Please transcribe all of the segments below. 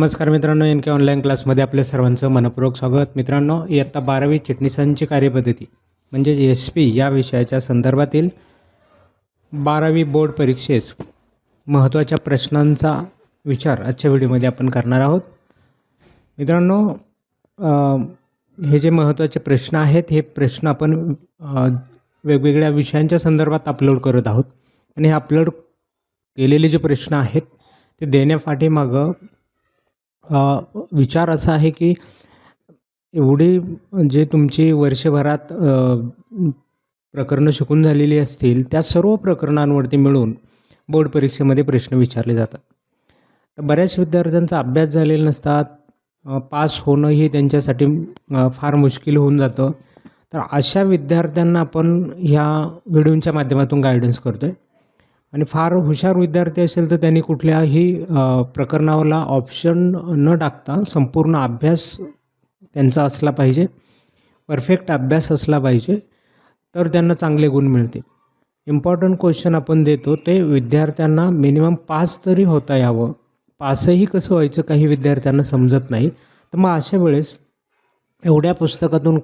नमस्कार मित्रांनो एन के ऑनलाईन क्लासमध्ये आपल्या सर्वांचं मनपूर्वक स्वागत. मित्रांनो इयत्ता बारावी चिटणीसांची कार्यपद्धती म्हणजे एस पी या विषयाच्या संदर्भातील बारावी बोर्ड परीक्षेस महत्त्वाच्या प्रश्नांचा विचार आजच्या व्हिडिओमध्ये आपण करणार आहोत. मित्रांनो हे जे महत्त्वाचे प्रश्न आहेत हे प्रश्न आपण वेगवेगळ्या विषयांच्या संदर्भात अपलोड करत आहोत. आणि हे अपलोड केलेले जे प्रश्न आहेत ते देण्यापाठीमागं विचार असा आहे की एवढी जे तुमची वर्षभरात प्रकरणं शिकून झालेली असतील त्या सर्व प्रकरणांवरती मिळून बोर्ड परीक्षेमध्ये प्रश्न विचारले जातात. तर बऱ्याच विद्यार्थ्यांचा अभ्यास झालेला नसतात पास होणं हे त्यांच्यासाठी फार मुश्किल होऊन जातं. तर अशा विद्यार्थ्यांना आपण ह्या व्हिडिओच्या माध्यमातून गायडन्स करतो आहे आणि फार हुशार विद्यार्थी असेल तर त्यांनी कुठल्याही प्रकरणाला ऑप्शन न टाकता संपूर्ण अभ्यास त्यांचा असला पाहिजे. परफेक्ट अभ्यास असला पाहिजे. तर त्यांना चांगले गुण मिळतील. इम्पॉर्टंट क्वेश्चन आपण देतो ते विद्यार्थ्यांना मिनिमम पास तरी होता यावं. पासही कसं व्हायचं काही विद्यार्थ्यांना समजत नाही. तर मग अशा वेळेस एवढ्या पुस्तकातून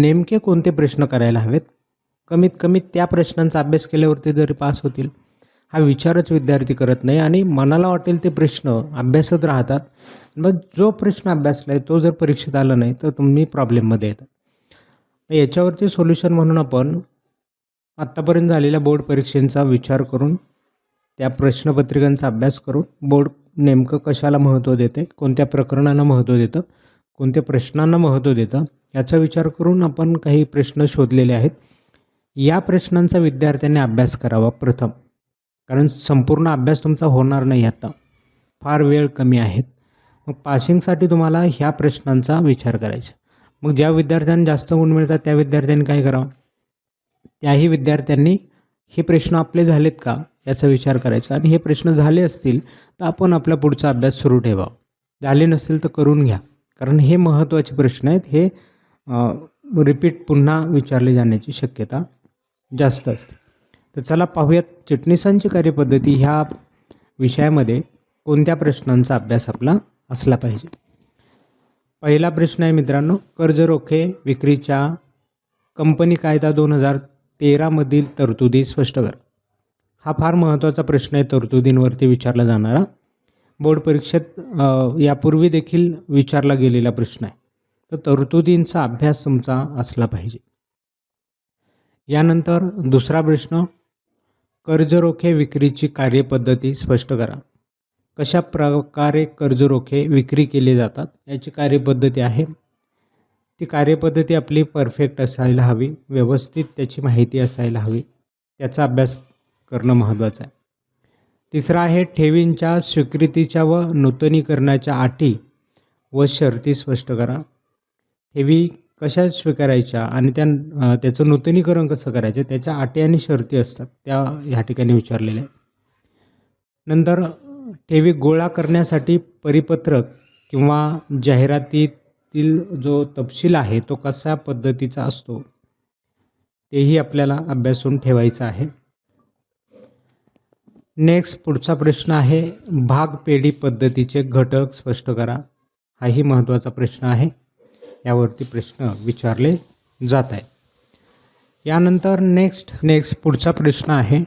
नेमके कोणते प्रश्न करायला हवेत? कमीत कमी त्या प्रश्नांचा अभ्यास केल्यावरती जरी पास होतील. हा विचारच विद्यार्थी करत नाही आणि मनाला वाटेल ते प्रश्न अभ्यासत राहतात. मग जो प्रश्न अभ्यासला आहे तो जर परीक्षेत आला नाही तर तुम्ही प्रॉब्लेममध्ये येतात याच्यावरती सोल्युशन म्हणून आपण आत्तापर्यंत झालेल्या बोर्ड परीक्षेचा विचार करून त्या प्रश्नपत्रिकांचा अभ्यास करून बोर्ड नेमकं कशाला महत्त्व देते कोणत्या प्रकरणांना महत्त्व देतं कोणत्या प्रश्नांना महत्त्व देतं याचा विचार करून आपण काही प्रश्न शोधलेले आहेत. या प्रश्नांचा विद्यार्थ्यांनी अभ्यास करावा प्रथम. कारण संपूर्ण अभ्यास तुमचा होणार नाही आता. फार वेळ कमी आहेत. मग पासिंगसाठी तुम्हाला ह्या प्रश्नांचा विचार करायचा. मग ज्या विद्यार्थ्यांना जास्त गुण मिळतात त्या विद्यार्थ्यांनी काय करावं? त्याही विद्यार्थ्यांनी हे प्रश्न आपले झालेत का? याचा विचार करायचा. आणि हे प्रश्न झाले असतील तर आपण आपला पुढचा अभ्यास सुरू ठेवा. झाले नसतील तर करून घ्या. कारण हे महत्त्वाचे प्रश्न आहेत. हे रिपीट पुन्हा विचारले जाण्याची शक्यता जास्त असते. तर चला पाहूयात चिटणीसांची कार्यपद्धती ह्या विषयामध्ये कोणत्या प्रश्नांचा अभ्यास आपला असला पाहिजे. पहिला प्रश्न आहे मित्रांनो कर्ज रोखे विक्रीच्या कंपनी कायदा दोन हजार तेरामधील तरतुदी स्पष्ट कर. हा फार महत्त्वाचा प्रश्न आहे तरतुदींवरती विचारला जाणारा. बोर्ड परीक्षेत यापूर्वी देखील विचारला गेलेला प्रश्न आहे. तर तरतुदींचा अभ्यास तुमचा असला पाहिजे. यानंतर दुसरा प्रश्न कर्जरोखे विक्रीची कार्यपद्धती स्पष्ट करा. कशा प्रकारे कर्जरोखे विक्री केले जातात याची कार्यपद्धती आहे. ती कार्यपद्धती आपली परफेक्ट असायला हवी व्यवस्थित त्याची माहिती असायला हवी त्याचा अभ्यास करणं महत्त्वाचं आहे. तिसरा आहे ठेवींच्या स्वीकृतीच्या व नूतनीकरणाच्या अटी व शर्ती स्पष्ट करा. ठेवी कशा स्वीकारायच्या आणि त्या त्याचं नूतनीकरण कसं करायचं त्याच्या अटी आणि शर्ती असतात त्या ह्या ठिकाणी विचारलेल्या आहेत. नंतर ठेवी गोळा करण्यासाठी परिपत्रक किंवा जाहिरातीतील जो तपशील आहे तो कशा पद्धतीचा असतो तेही आपल्याला अभ्यासून ठेवायचं आहे. नेक्स्ट पुढचा प्रश्न आहे भाग पेढी पद्धतीचे घटक स्पष्ट करा हाही महत्त्वाचा प्रश्न आहे. यावरती प्रश्न विचारले जात आहे यानंतर नेक्स्ट नेक्स्ट पुढचा प्रश्न आहे.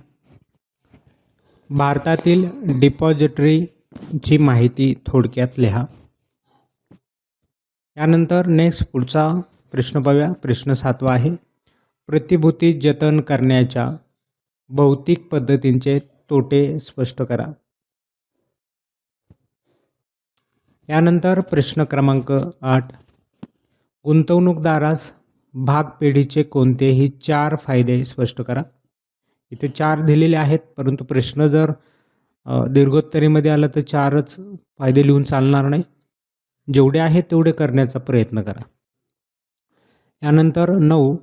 भारतातील डिपॉझिटरीची माहिती थोडक्यात लिहा. यानंतर नेक्स्ट पुढचा प्रश्न पाहूया प्रश्न सातवा आहे. प्रतिभूती जतन करण्याच्या भौतिक पद्धतींचे तोटे स्पष्ट करा. यानंतर प्रश्न क्रमांक आठ. गुंतवणूकदारास भाग पेढीचे कोणतेही चार फायदे स्पष्ट करा. इथे चार दिलेले आहेत परंतु प्रश्न जर दीर्घोत्तरीमध्ये आला तर चारच फायदे लिहून चालणार नाही. जेवढे आहेत तेवढे करण्याचा प्रयत्न करा. यानंतर नऊ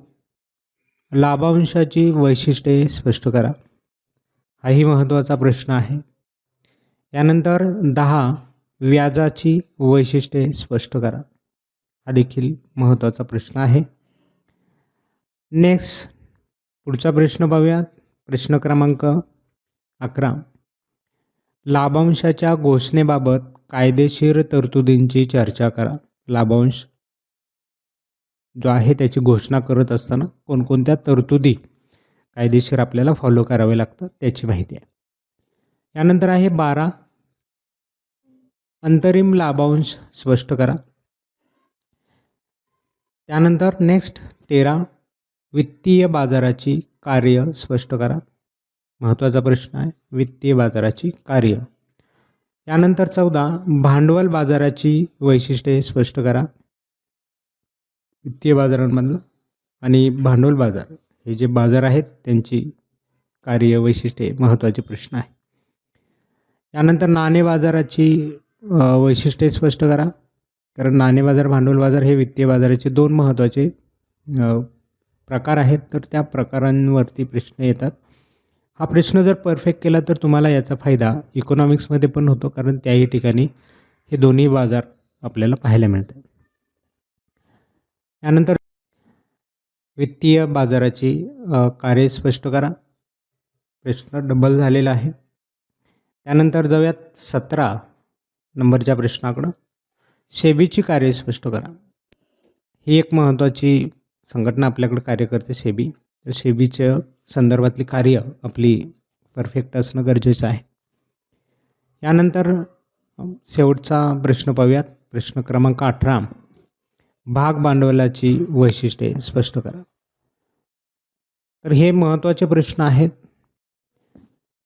लाभांशाची वैशिष्ट्ये स्पष्ट करा. हाही महत्त्वाचा प्रश्न आहे. यानंतर दहा व्याजाची वैशिष्ट्ये स्पष्ट करा. हा देखील महत्त्वाचा प्रश्न आहे. नेक्स्ट पुढचा प्रश्न पाहूयात. प्रश्न क्रमांक अकरा. लाभांशाच्या घोषणेबाबत कायदेशीर तरतुदींची चर्चा करा. लाभांश जो आहे त्याची घोषणा करत असताना कोणकोणत्या तरतुदी कायदेशीर आपल्याला फॉलो करावे लागतात त्याची माहिती आहे. यानंतर आहे बारा. अंतरिम लाभांश स्पष्ट करा. त्यानंतर नेक्स्ट तेरा वित्तीय बाजाराची कार्य स्पष्ट करा. महत्त्वाचा प्रश्न आहे वित्तीय बाजाराची कार्य. यानंतर चौदा भांडवल बाजाराची वैशिष्ट्ये स्पष्ट करा. वित्तीय बाजारांमधलं आणि भांडवल बाजार हे जे बाजार आहेत त्यांची कार्य वैशिष्ट्ये महत्त्वाचे प्रश्न आहे. त्यानंतर नाणे बाजाराची वैशिष्ट्ये स्पष्ट करा. कारण नाणे बाजार भांडवल बाजार हे वित्तीय बाजाराचे दोन महत्त्वाचे प्रकार आहेत. तर त्या प्रकारांवरती प्रश्न येतात. हा प्रश्न जर परफेक्ट केला तर तुम्हाला याचा फायदा इकॉनॉमिक्समध्ये पण होतो कारण त्याही ठिकाणी हे दोन्ही बाजार आपल्याला पाहायला मिळतात. त्यानंतर वित्तीय बाजाराची कार्य स्पष्ट करा. प्रश्न डबल झालेला आहे. त्यानंतर जाऊयात सतरा नंबरच्या प्रश्नाकडं. सेबीची कार्य स्पष्ट करा. ही एक महत्त्वाची संघटना आपल्याकडे कार्य करते सेबी. तर सेबीच्या संदर्भातली कार्य आपली परफेक्ट असणं गरजेचं आहे. यानंतर शेवटचा प्रश्न पाहूयात. प्रश्न क्रमांक अठरा. भाग भांडवलाची वैशिष्ट्ये स्पष्ट करा. तर हे महत्त्वाचे प्रश्न आहेत.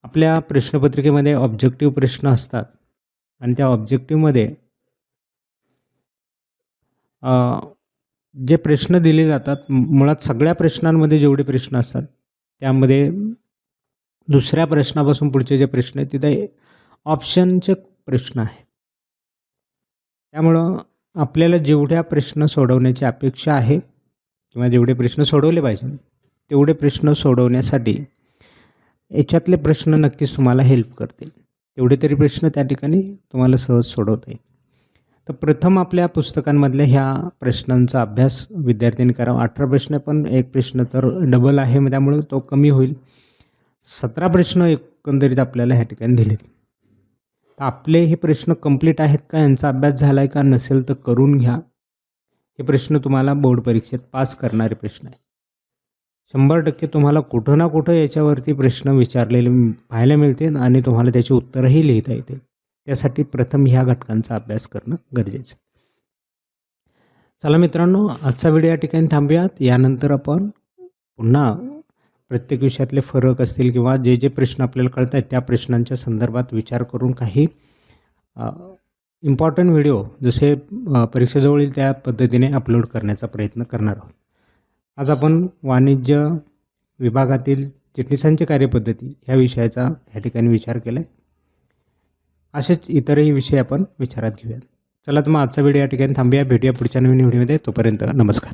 आपल्या प्रश्नपत्रिकेमध्ये ऑब्जेक्टिव्ह प्रश्न असतात. आणि त्या ऑब्जेक्टिव्हमध्ये जे प्रश्न दिले जातात मुळात सगळ्या प्रश्नांमध्ये जेवढे प्रश्न असतात त्यामध्ये दुसऱ्या प्रश्नापासून पुढचे जे प्रश्न आहेत तिथे ऑप्शनचे प्रश्न आहेत. त्यामुळं आपल्याला जेवढ्या प्रश्न सोडवण्याची अपेक्षा आहे किंवा जेवढे प्रश्न सोडवले पाहिजे तेवढे प्रश्न सोडवण्यासाठी याच्यातले प्रश्न नक्कीच तुम्हाला हेल्प करतील. तेवढे तरी प्रश्न त्या ठिकाणी तुम्हाला सहज सोडवता येईल तर प्रथम आपल्या पुस्तकांमधल्या ह्या प्रश्नांचा अभ्यास विद्यार्थ्यांनी करावा अठरा प्रश्न पण एक प्रश्न तर डबल आहे मग त्यामुळे तो कमी होईल. सतरा प्रश्न एकंदरीत आपल्याला ह्या ठिकाणी दिलेत. तर आपले हे प्रश्न कंप्लीट आहेत का? यांचा अभ्यास झाला आहे का? नसेल तर करून घ्या. हे प्रश्न तुम्हाला बोर्ड परीक्षेत पास करणारे प्रश्न आहे शंभर टक्के तुम्हाला कुठं ना कुठं याच्यावरती प्रश्न विचारलेले पाहायला मिळतील आणि तुम्हाला त्याची उत्तरही लिहिता येतील. त्यासाठी प्रथम ह्या घटकांचा अभ्यास करणं गरजेचं आहे. चला मित्रांनो आजचा व्हिडिओ या ठिकाणी थांबूयात. यानंतर आपण पुन्हा प्रत्येक विषयातले फरक असतील किंवा जे जे प्रश्न आपल्याला कळत आहेत त्या प्रश्नांच्या संदर्भात विचार करून काही इम्पॉर्टंट व्हिडिओ जसे परीक्षेजवळ येईल त्या पद्धतीने अपलोड करण्याचा प्रयत्न करणार आहोत. आज आपण वाणिज्य विभागातील चिटणीसांची कार्यपद्धती ह्या विषयाचा ह्या ठिकाणी विचार केला आहे असेच इतरही विषय आपण विचारात घेऊयात. चला तर मग आजचा व्हिडिओ या ठिकाणी थांबूया. भेटूया पुढच्या नवीन व्हिडिओमध्ये. तोपर्यंत नमस्कार.